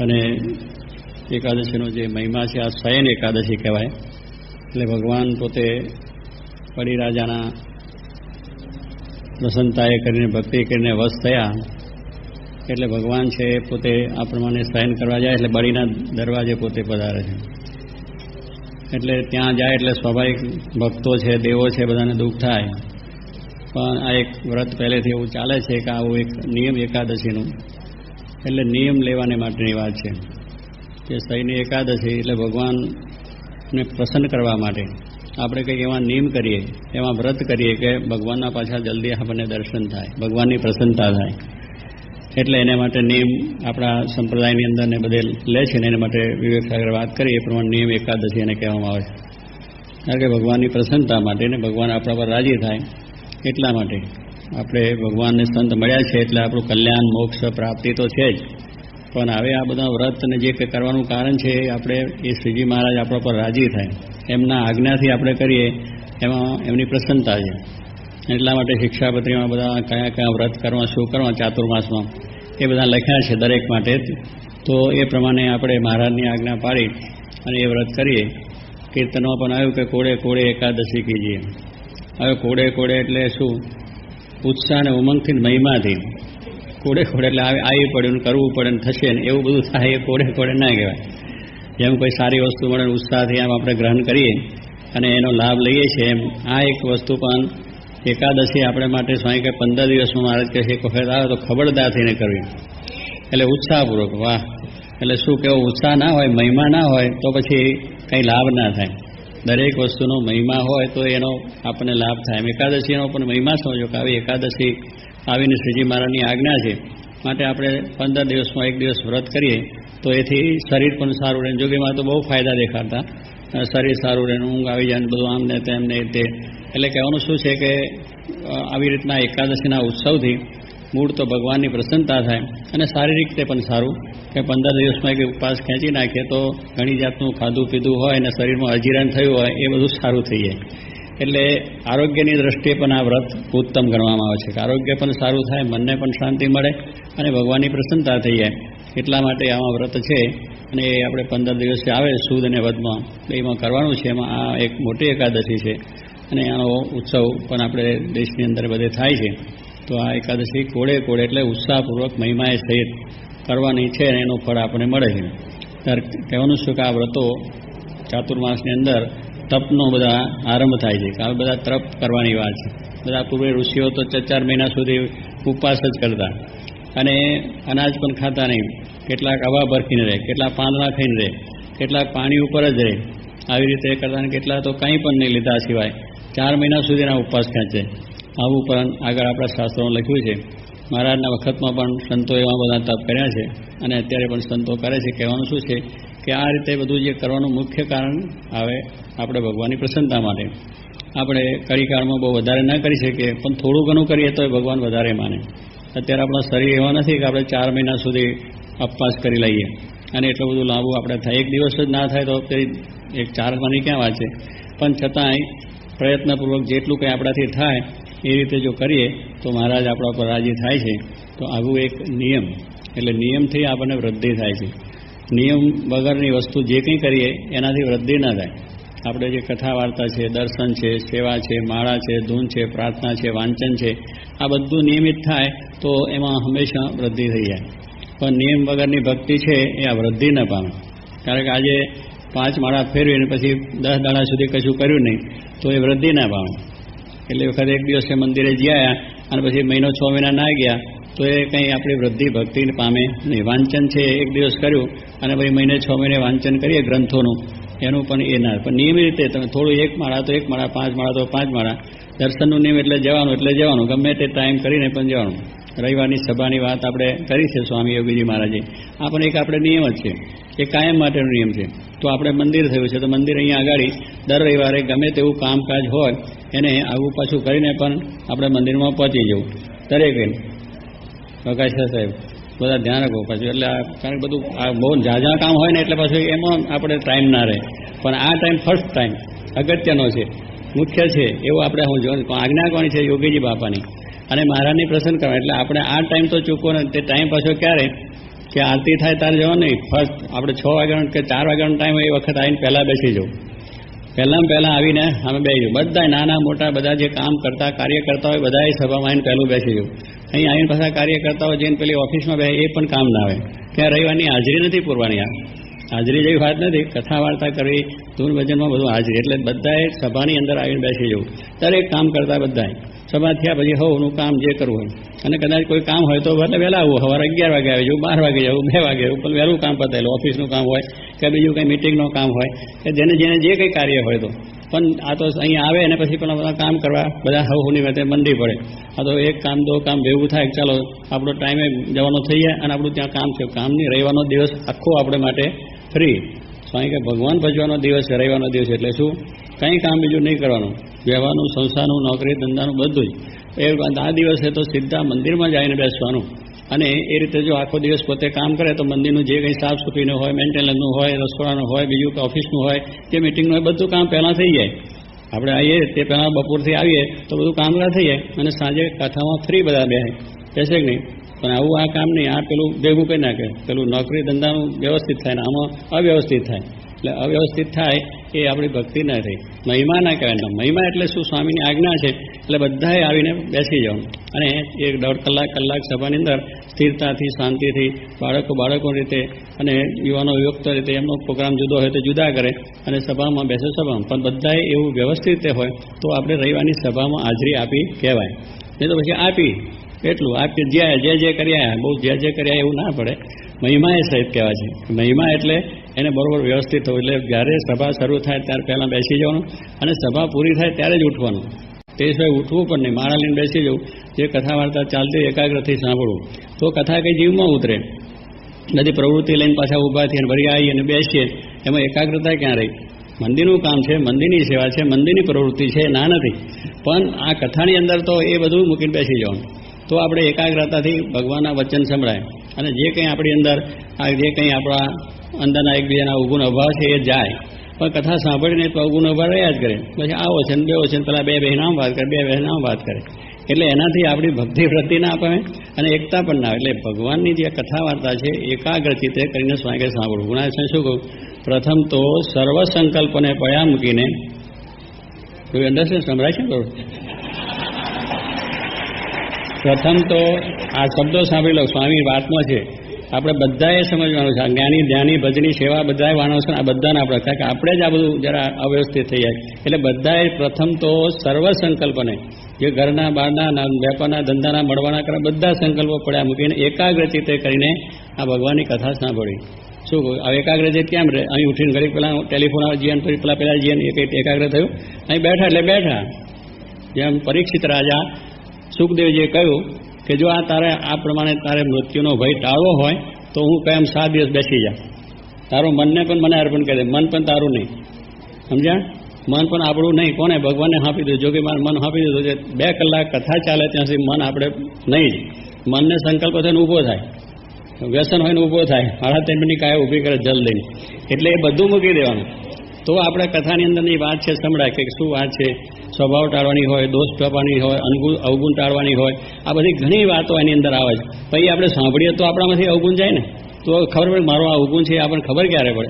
અને એકાદશીનો જે મહિમા છે, આ સ્વયં એકાદશી કહેવાય. એટલે ભગવાન પોતે બળીરાજાના પ્રસન્નતાએ કરીને ભક્તિ કરીને વશ થયા. એટલે ભગવાન છે એ પોતે આ પ્રમાણે શયન કરવા જાય, એટલે બળીના દરવાજે પોતે પધારે છે. એટલે ત્યાં જાય એટલે સ્વાભાવિક ભક્તો છે, દેવો છે, બધાને દુઃખ થાય. પણ આ એક વ્રત પહેલેથી એવું ચાલે છે કે આવું એક નિયમ એકાદશીનું. એટલે નિયમ લેવાને માટેની વાત છે કે શયની એકાદશી એટલે ભગવાનને પ્રસન્ન કરવા માટે આપણે કંઈક એવા નિયમ કરીએ, એવા વ્રત કરીએ કે ભગવાનના પાછા જલ્દી આપણને દર્શન થાય, ભગવાનની પ્રસન્નતા થાય. એટલે એને માટે નિયમ આપણા સંપ્રદાયની અંદર ને બધે લે છે ને એના માટે વિવેક સાગર વાત કરી એ પ્રમાણે નિયમ એકાદશી એને કહેવામાં આવે છે. કારણ કે ભગવાનની પ્રસન્નતા માટે ને ભગવાન આપણા પર રાજી થાય એટલા માટે. આપણે ભગવાનને સંત મળ્યા છે એટલે આપણું કલ્યાણ, મોક્ષ, પ્રાપ્તિ તો છે જ. પણ હવે આ બધા વ્રત અને જે કરવાનું કારણ છે આપણે એ શ્રીજી મહારાજ આપણા પર રાજી થાય. એમના આજ્ઞાથી આપણે કરીએ, એમાં એમની પ્રસન્નતા છે. એટલા માટે શિક્ષાપત્રીમાં બધા કયા કયા વ્રત કરવા, શું કરવા, ચાતુર્માસમાં એ બધા લખ્યા છે દરેક માટે. તો એ પ્રમાણે આપણે મહારાજની આજ્ઞા પાડી અને એ વ્રત કરીએ. કીર્તનમાં પણ આવ્યું કે કોડે કોડે એકાદશી કીજીએ. હવે કોડે કોડે એટલે શું? ઉત્સાહ અને ઉમંગથી મહિમાથી કોડે કોડે એટલે આવી પડ્યું ને કરવું પડે ને થશે ને એવું બધું થાય એ કોડે કોડે ના કહેવાય. જેમ કોઈ સારી વસ્તુ મળે ઉત્સાહથી આમ આપણે ગ્રહણ કરીએ અને એનો લાભ લઈએ છીએ એમ. આ એક વસ્તુ પણ એકાદશી આપણે માટે સ્વામી કે પંદર દિવસમાં મહારાજ કહે છે, એક વખત આવે તો ખબરદાર થઈને કરવી. એટલે ઉત્સાહપૂર્વક, વાહ. એટલે શું કેવો ઉત્સાહ ના હોય, મહિમા ના હોય, તો પછી કંઈ લાભ ના થાય. દરેક વસ્તુનો મહિમા હોય તો એનો આપણને લાભ થાય. એમ એકાદશીનો પણ મહિમા સમજો કે આવી એકાદશી આવીને શ્રીજી મહારાજની આજ્ઞા છે. માટે આપણે પંદર દિવસમાં એક દિવસ વ્રત કરીએ તો એથી શરીર પણ સારું રહે. જોગીમાં તો બહુ ફાયદા દેખાડતા. શરીર સારું રહે, ઊંઘ આવી જાય બધું આમ ને તેમ ને તે. એટલે કહેવાનું શું છે કે આવી રીતના એકાદશીના ઉત્સવથી મૂળ તો ભગવાનની પ્રસન્નતા થાય અને શારીરિક રીતે પણ સારું. કે પંદર દિવસમાં એક ઉપવાસ ખેંચી નાખીએ તો ઘણી જાતનું ખાધું પીધું હોય અને શરીરમાં અજીરણ થયું હોય એ બધું સારું થઈ જાય. એટલે આરોગ્યની દ્રષ્ટિએ પણ આ વ્રત ઉત્તમ ગણવામાં આવે છે. કે આરોગ્ય પણ સારું થાય, મનને પણ શાંતિ મળે અને ભગવાનની પ્રસન્નતા થઈ જાય. એટલા માટે આમાં વ્રત છે અને એ આપણે પંદર દિવસે આવે સુદ અને વધમાં એમાં કરવાનું છે, એમાં આ એક મોટી એકાદશી છે અને આનો ઉત્સવ પણ આપણે દેશની અંદર બધે થાય છે. તો આ એકાદશી કોળે કોળે એટલે ઉત્સાહપૂર્વક મહિમાએ સહિત કરવાની છે અને એનું ફળ આપણને મળે છે. ત્યારે કહેવાનું શું કે આ વ્રતો ચાતુર્માસની અંદર તપનો બધા આરંભ થાય છે. કારણ બધા તપ કરવાની વાત છે. બધા પૂર્વે ઋષિઓ તો ચાર ચાર મહિના સુધી ઉપવાસ જ કરતા. અને અનાજ પણ ખાતા નહીં. કેટલાક હવા ભરખીને રહે, કેટલાક પાંદડા ખાઈને રહે, કેટલાક પાણી ઉપર જ રહે. આવી રીતે કરતા કેટલા તો કંઈ પણ નહીં લીધા સિવાય ચાર મહિના સુધીના ઉપવાસ ખેંચે આવું ઉપરાંત આગળ આપણા શાસ્ત્રોમાં લખ્યું છે. મહારાજના વખતમાં પણ સંતો એવા બધા તપ કર્યા છે અને અત્યારે પણ સંતો કરે છે. કહેવાનું શું છે કે આ રીતે બધું જે કરવાનું મુખ્ય કારણ આવે આપણે ભગવાનની પ્રસન્નતા માટે. આપણે કડીકાળમાં બહુ વધારે ના કરી શકીએ, પણ થોડું ઘણું કરીએ તો ભગવાન વધારે માને. અત્યારે આપણા શરીર એવા નથી કે આપણે ચાર મહિના સુધી અપવાસ કરી લઈએ અને એટલું બધું લાંબુ આપણે થાય. એક દિવસ જ ના થાય તો એક ચાર મહિની ક્યાં વાંચે પણ છતાંય પ્રયત્નપૂર્વક જેટલું કંઈ આપણાથી થાય એ રીતે જો કરીએ, તો મહારાજ આપણા પર રાજી થાય છે. તો આવું એક નિયમ, એટલે નિયમથી આપણને વૃદ્ધિ થાય છે. નિયમ વગરની વસ્તુ જે કંઈ કરીએ, એનાથી વૃદ્ધિ ના થાય. આપણે જે કથા વાર્તા છે, દર્શન છે, સેવા છે, માળા છે, ધૂન છે, પ્રાર્થના છે, વાંચન છે, આ બધું નિયમિત થાય, તો એમાં હંમેશા વૃદ્ધિ થઈ જાય. પણ નિયમ વગરની ભક્તિ છે, એ આ વૃદ્ધિ ન પામે. કારણ કે આજે પાંચ માળા ફેરવીને પછી દસ દાડા સુધી કશું કર્યું નહીં, તો એ વૃદ્ધિ ના પામે. એટલે વખત એક દિવસે મંદિરે જ્યાં અને પછી મહિનો છ મહિના ના ગયા, તો એ કંઈ આપણી વૃદ્ધિ, ભક્તિ પામે નહીં. વાંચન છે એક દિવસ કર્યું અને પછી મહિને છ મહિને વાંચન કરીએ ગ્રંથોનું. એનું પણ એ ના. પણ નિયમિત રીતે તમે થોડું એક માળા તો એક માળા, પાંચ માળા તો પાંચ માળા. દર્શનનું નિયમ એટલે જવાનું એટલે જવાનું. ગમે તે ટાઈમ કરીને પણ જવાનું. રવિવારની સભાની વાત આપણે કરી છે સ્વામી યોગીજી મહારાજે. આ પણ એક આપણે નિયમ જ છે એ કાયમ માટેનો નિયમ છે. તો આપણે મંદિર થયું છે તો મંદિર અહીંયા આગળ દર રવિવારે ગમે તેવું કામકાજ હોય એને આવું પાછું કરીને પણ આપણે મંદિરમાં પહોંચી જવું. દરેકે પ્રકાશ સાહેબ, બધા ધ્યાન રાખો પાછું. એટલે કારણ કે બધું આ બહુ ઝાઝા કામ હોય ને એટલે પાછું એમાં આપણે ટાઈમ ના રહે. પણ આ ટાઈમ ફર્સ્ટ ટાઈમ અગત્યનો છે. મુખ્ય છે એવું આપણે હું જોઉં આજ્ઞા કોની છે? યોગીજી બાપાની. અને મહારાજને પ્રસન્ન કરવા. એટલે આપણે આ ટાઈમ તો ચૂકવો ને તે ટાઈમ પાછો ક્યારે? કે આરતી થાય ત્યારે જવાનું નહીં. ફર્સ્ટ આપણે છ વાગ્યાનો કે ચાર વાગ્યાનો ટાઈમ એ વખત આવીને પહેલાં બેસી જવું પહેલાં પહેલાં આવીને અમે બેસી જવું બધા નાના મોટા બધા જે કામ કરતા, કાર્ય કરતા હોય બધા સભામાં આવીને પહેલું બેસી જવું અહીં આવીને પાછા કાર્ય કરતા હોય જેને પેલી ઓફિસમાં બે એ પણ કામ ના આવે ત્યાં રવિવારની હાજરી નથી પૂરવાની આ. હાજરી જેવી વાત નથી. કથા વાર્તા કરવી, ધૂન ભજનમાં બધું હાજરી. એટલે બધાએ સભાની અંદર આવીને બેસી જવું દરેક કામ કરતા બધાએ સભા થયા પછી હવનું કામ જે કરવું હોય. અને કદાચ કોઈ કામ હોય તો ભલે વહેલા આવું, સવારે અગિયાર વાગે આવી જવું, બાર વાગે જવું, બે વાગે જવું, પણ વહેલું કામ પતાવેલું, ઓફિસનું કામ હોય કે બીજું કંઈ મિટિંગનું કામ હોય, કે જેને જેને જે કંઈ કાર્ય હોય તો. પણ આ તો અહીંયા આવે અને પછી પણ બધા કામ કરવા, બધા હવની વાતે મંદી પડે. આ તો એક કામ, દો કામ ભેગું થાય ચાલો, આપણો ટાઈમે જવાનો થઈ જાય અને આપણું ત્યાં કામ છે. કામની રહેવાનો દિવસ આખો આપણે માટે ફ્રી સ્વામી કે ભગવાન ભજવાનો દિવસ છે દિવસ એટલે શું? કંઈ કામ બીજું નહીં કરવાનું. વ્યવહારનું સંસ્થાનું, નોકરી, ધંધાનું બધું જ. એ આ દિવસે તો સીધા મંદિરમાં જઈને બેસવાનું. અને એ રીતે જો આખો દિવસ પોતે કામ કરે તો મંદિરનું જે કંઈ સાફ સફાઈનું હોય મેન્ટેનન્સનું હોય, રસોડાનું હોય, બીજું કે ઓફિસનું હોય કે મિટિંગનું હોય, બધું કામ પહેલાં થઈ જાય. આપણે આવીએ, તે પહેલાં બપોરથી આવીએ, તો બધું કામકાજ થઈ જાય. અને સાંજે કથામાં ફ્રી બધા બે બેસે કે નહીં? પણ આવું આ કામ નહીં. આ પેલું ભેગું કરી નાખે. પેલું નોકરી, ધંધાનું વ્યવસ્થિત થાય ને આમાં અવ્યવસ્થિત થાય. એટલે અવ્યવસ્થિત થાય એ આપણી ભક્તિ ના થઈ. મહિમા ના કહેવાય મહિમા એટલે શું? સ્વામીની આજ્ઞા છે. એટલે બધાએ આવીને બેસી જવું અને એક દોઢ કલાક કલાક સભાની અંદર સ્થિરતાથી, શાંતિથી બાળકો બાળકો રીતે અને યુવાનો યુક્ત રીતે એમનો પ્રોગ્રામ જુદો હોય તો જુદા કરે અને સભામાં બેસે સભામાં. પણ બધાએ એવું વ્યવસ્થિત રીતે હોય તો આપણે રવિવારની સભામાં હાજરી આપી કહેવાય. નહીં તો પછી આપી. એટલું. આપી જે જે જે કર્યા બહુ જે જે કર્યા એવું ના પડે. મહિમા એ સહિત કહેવાય છે. મહિમા એટલે એને બરોબર વ્યવસ્થિત થવું. એટલે જ્યારે સભા શરૂ થાય ત્યારે પહેલાં બેસી જવાનું અને સભા પૂરી થાય ત્યારે જ ઉઠવાનું. તે સિવાય ઉઠવું પણ નહીં. માળા લઈને બેસી જવું. જે કથા વાર્તા ચાલતી એકાગ્રથી સાંભળવું. તો કથા કંઈ જીવમાં ઉતરે? બધી પ્રવૃત્તિ લઈને પાછા ઊભા થઈને વળી આવી અને બેસીએ. એમાં એકાગ્રતા ક્યાં રહી? મંદિરનું કામ છે, મંદિરની સેવા છે, મંદિરની પ્રવૃત્તિ છે ના નથી. પણ આ કથાની અંદર તો એ બધું મૂકીને બેસી જવાનું. તો આપણે એકાગ્રતાથી ભગવાનના વચન સંભળાય. અને જે કંઈ આપણી અંદર, આ જે કંઈ આપણા અંદરના એકબીજાના અવગુણ અભાવ છે, એ જાય. પણ કથા સાંભળીને તો અવગુણ અભાવ રહ્યા જ કરે. પછી આવો છે ને બેવો છે ને પેલા બે બહેન આમ વાત કરે, બે બહેન આમ વાત કરે. એટલે એનાથી આપણી ભક્તિ વૃત્તિ ના અપાવે અને એકતા પણ ના એટલે ભગવાનની જે કથા વાર્તા છે, એકાગ્ર ચિત્તે કરીને સ્વાગે સાંભળવું. ગુણાશે શું કહું? પ્રથમ તો સર્વ સંકલ્પને પયા મૂકીને કોઈ અંડરસ્ટેન્ડ સંભળાય છે થોડું? પ્રથમ તો આ શબ્દો સાંભળી લો સ્વામી વાતમાં છે. આપણે બધાએ સમજવાનું છે. જ્ઞાની, ધ્યાની, ભજની, સેવા બધાએ વાણો છે આ બધાને આપણે. કારણ કે આપણે જ આ બધું જરા અવ્યવસ્થિત થઈ જાય. એટલે બધાએ પ્રથમ તો સર્વ સંકલ્પને જે ઘરના, બહારના વેપારના, ધંધાના, મળવાના કરવા બધા સંકલ્પો પડ્યા મૂકીને એકાગ્રચિતે કરીને આ ભગવાનની કથા સાંભળી. શું કહું? હવે એકાગ્ર ચિત્ત કેમ રહે? અહીં ઉઠીને ઘડી પેલા ટેલિફોન આવે જીવન પછી પેલા પેલા જીવન એક એકાગ્ર થયું. અહીં બેઠા એટલે બેઠા. જેમ પરીક્ષિત રાજા સુખદેવજીએ કહ્યું કે જો આ તારે, આ પ્રમાણે તારે મૃત્યુનો ભય ટાળવો હોય, તો હું કાયમ સાત દિવસ બેસી જા તારું મનને પણ મને અર્પણ કરી દે. મન પણ તારું નહીં. સમજ્યા? મન પણ આપણું નહીં. કોને? ભગવાનને હાંપી દીધું જો કે મારે મન હાંપી દીધું છે. બે કલાક કથા ચાલે ત્યાં સુધી મન આપણે નહીં જ. મનને સંકલ્પ થઈને ઊભો થાય. વ્યસન હોય ને ઊભો થાય. મારા તેની કાય ઊભી કરે જલ દઈને એટલે એ બધું મૂકી દેવાનું. તો આપણે કથાની અંદરની વાત છે, સંભળાય કે શું વાત છે? સ્વભાવ ટાળવાની હોય, દોષ ટાળવાની હોય અનગુણ અવગુણ ટાળવાની હોય, આ બધી ઘણી વાતો એની અંદર આવે છે. પછી આપણે સાંભળીએ તો આપણામાંથી અવગુણ જાય ને? તો ખબર પડે મારો આ અવગુણ છે, આપણને ખબર ક્યારે પડે?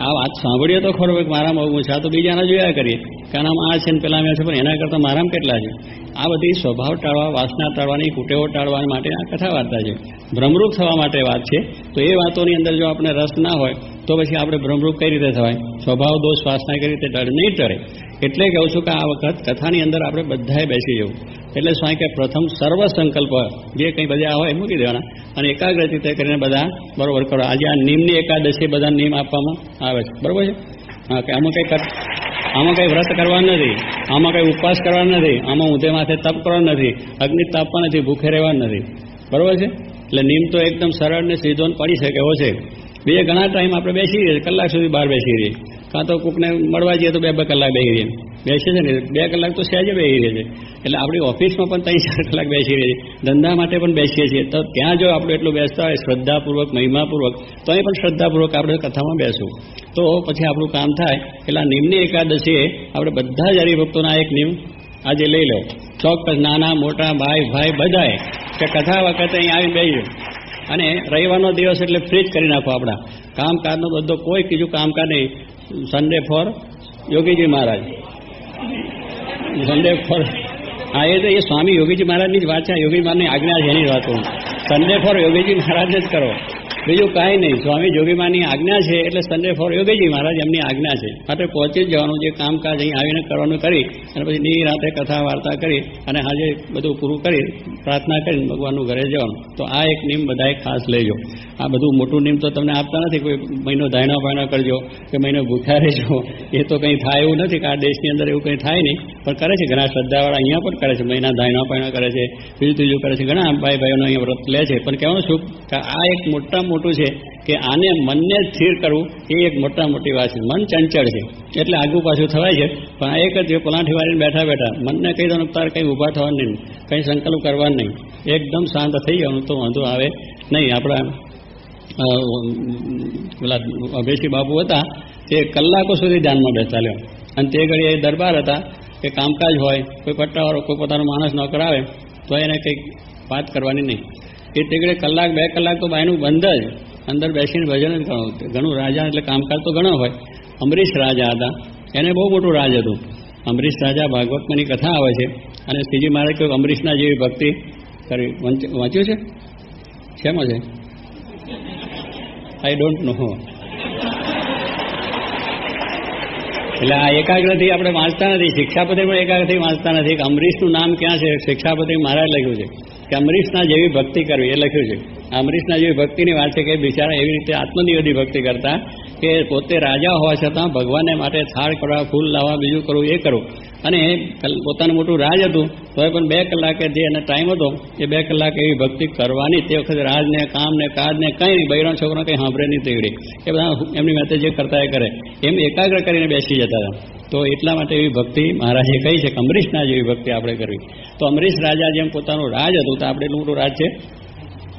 આ વાત સાંભળીએ તો ખબર પડે મારામાં અવગુણ છે. આ તો બીજાના જોયા કરીએ. કારણ આમ આ છે ને પેલા મેં છે, પણ એના કરતાં મારામાં કેટલા છે? આ બધી સ્વભાવ ટાળવા, વાસના ટાળવાની, કુટેવો ટાળવા માટે આ કથા વાર્તા છે. ભ્રમરૂપ થવા માટે વાત છે. તો એ વાતોની અંદર જો આપણે રસ ના હોય તો પછી આપણે ભ્રમરૂપ કઈ રીતે થવાય? સ્વભાવ, દોષ, વાસના કઈ રીતે ટળે નહીં ટળે એટલે કહું છું કે આ વખત કથાની અંદર આપણે બધાએ બેસી જવું. એટલે સ્વાય કે પ્રથમ સર્વ સંકલ્પ જે કંઈ બધા હોય મૂકી દેવાના અને એકાગ્ર તે કરીને બધા બરોબર કરો. આજે આ નિયમની એકાદશી બધા નિયમ આપવામાં આવે છે. બરોબર છે? હા, કે આમાં કંઈ આમાં કંઈ વ્રત કરવાનું નથી. આમાં કંઈ ઉપવાસ કરવાનો નથી. આમાં ઊંધે માથે તપ કરવાનું નથી. અગ્નિ તાપવા નથી, ભૂખે રહેવાનું નથી. બરોબર છે? એટલે નિયમ તો એકદમ સરળ ને સીધો પડી શકે, એવો છે. બીજે ઘણા ટાઈમ આપણે બેસી રહીએ, કલાક સુધી બહાર બેસી રહીએ. કાં તો કોકને મળવા જઈએ તો બે બે કલાક બેસી રહીએ. બેસે છે ને, બે કલાક તો સહેજે બેસી રહે છે. એટલે આપણી ઓફિસમાં પણ ત્રણ ચાર કલાક બેસી રહીએ છીએ ધંધા માટે પણ બેસીએ છીએ. તો ત્યાં જો આપણે એટલું બેસતા હોય, શ્રદ્ધાપૂર્વક, મહિમાપૂર્વક તો અહીં પણ શ્રદ્ધાપૂર્વક આપણે કથામાં બેસવું. તો પછી આપણું કામ થાય. એટલે આ નિયમની એકાદશીએ આપણે બધા જ હરિભક્તોના એક નિયમ આજે લઈ લો. ચોક્કસ નાના, મોટા, ભાઈ ભાઈ બધાએ. કે કથા વખતે અહીં આવી બેસી અને રવિવારનો દિવસ એટલે ફ્રી જ કરી નાખો આપણા. કામકાજનો બધો કોઈ બીજું કામકાજ નહીં. Sunday for Yogiji Maharaj. Sunday for હા, એ તો એ સ્વામી યોગીજી મહારાજની જ વાત છે. યોગી મહારાજની આજ્ઞા છે એની વાત હું. સન્ડે ફોર યોગીજી મહારાજને જ કરો. બીજું કાંઈ નહીં. સ્વામી જોગીમાની આજ્ઞા છે, એટલે સન્ડે ફોર યોગીજી મહારાજ એમની આજ્ઞા છે. માટે પહોંચી જ જવાનું જે કામકાજ અહીં આવીને કરવાનું કરી, અને પછી નિરાતે કથા વાર્તા કરી, અને આજે બધું પૂરું કરી, પ્રાર્થના કરીને ભગવાનનું ઘરે જવાનું. તો આ એક નિયમ બધાએ ખાસ લેજો. આ બધું મોટું નિયમ તો તમને આપતા નથી, કોઈ મહિનો ધાયણા પાયણા કરજો, કે મહિનો ભૂખ્યા રહેજો, એ તો કંઈ થાય એવું નથી કે આ દેશની અંદર એવું કંઈ થાય નહીં, પણ કરે છે, ઘણા શ્રદ્ધાવાળા અહીંયા પણ કરે છે, મહિના ધાયણા પાયણા કરે છે બીજું ત્રીજું કરે છે, ઘણા ભાઈ ભાઈઓનો અહીંયા વ્રત લે છે. પણ કહેવાનું શું? કે આ એક મોટા મોટું છે કે આને મનને સ્થિર કરવું એ એક મોટા મોટી વાત છે. મન ચંચળ છે. એટલે આગુ પાછું થવાય છે. પણ એક જ પલાઠી વાળીને બેઠા બેઠા મનને કહી દો તારે કંઈ ઊભા થવાનું નહીં. કંઈ સંકલ્પ કરવાનું નહીં. એકદમ શાંત થઈ જવાનું તો વાંધો આવે નહીં. આપણા પેલા અભેશી બાપુ હતા તે કલાકો સુધી ધ્યાનમાં બેસતા લ્યો અને તે ઘડીએ એ દરબાર હતા કે કામકાજ હોય, કોઈ પટ્ટાવાળો, કોઈ પોતાનો માણસ ન કરાવે તો એને કંઈક વાત કરવાની નહીં. એ તે કલાક, બે કલાક તો બાયનું બંધ જ. અંદર બેસીને ભજન જ ગણો ઘણું રાજા એટલે કામકાજ તો ઘણો હોય. અમરીશ રાજા હતા. એને બહુ મોટું રાજ હતું. અમરીશ રાજા ભાગવતમાંની કથા આવે છે. અને શ્રીજી મહારાજ કહ્યું અમરીશના જેવી ભક્તિ કરી. વાંચ્યું છે? શેમાં છે? આઈ ડોન્ટ નો એટલે આ એકાગ્રથી આપણે વાંચતા નથી. શિક્ષાપતિ પણ એકાગ્રથી વાંચતા નથી કે અમરીશનું નામ ક્યાં છે? શિક્ષાપતિ મહારાજ લખ્યું છે. કે અમરીશના જેવી ભક્તિ કરવી, એ લખ્યું છે. અમરીશના જેવી ભક્તિની વાત છે કે બિચારા એવી રીતે આત્મનિવેદી ભક્તિ કરતા કે પોતે રાજા હોવા છતાં ભગવાનને માટે થાળ કરવા, ફૂલ લાવવા, બીજું કરવું, એ કરવું. અને પોતાનું મોટું રાજ હતું તો પણ બે કલાકે જે એને ટાઈમ હતો, એ બે કલાક એવી ભક્તિ કરવાની, તે વખતે રાજને, કામને, કાજને કંઈ નહીં બૈરણ છોકરો કંઈ સાંભળે નહીં તેગડી એ બધા એમની માટે જે કરતા એ કરે. એમ એકાગ્ર કરીને બેસી જતા હતા. તો એટલા માટે એવી ભક્તિ મહારાજે કહી છે કે અમરીશના જેવી ભક્તિ આપણે કરવી. તો અમરીશ રાજા જેમ પોતાનું રાજ હતું, તો આપણે એટલું મોટું રાજ છે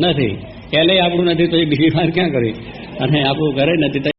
નથી. એટલે આપણું નથી, તો એ બીજી વાર ક્યાં કરવી? અને આપણું ઘરે નથી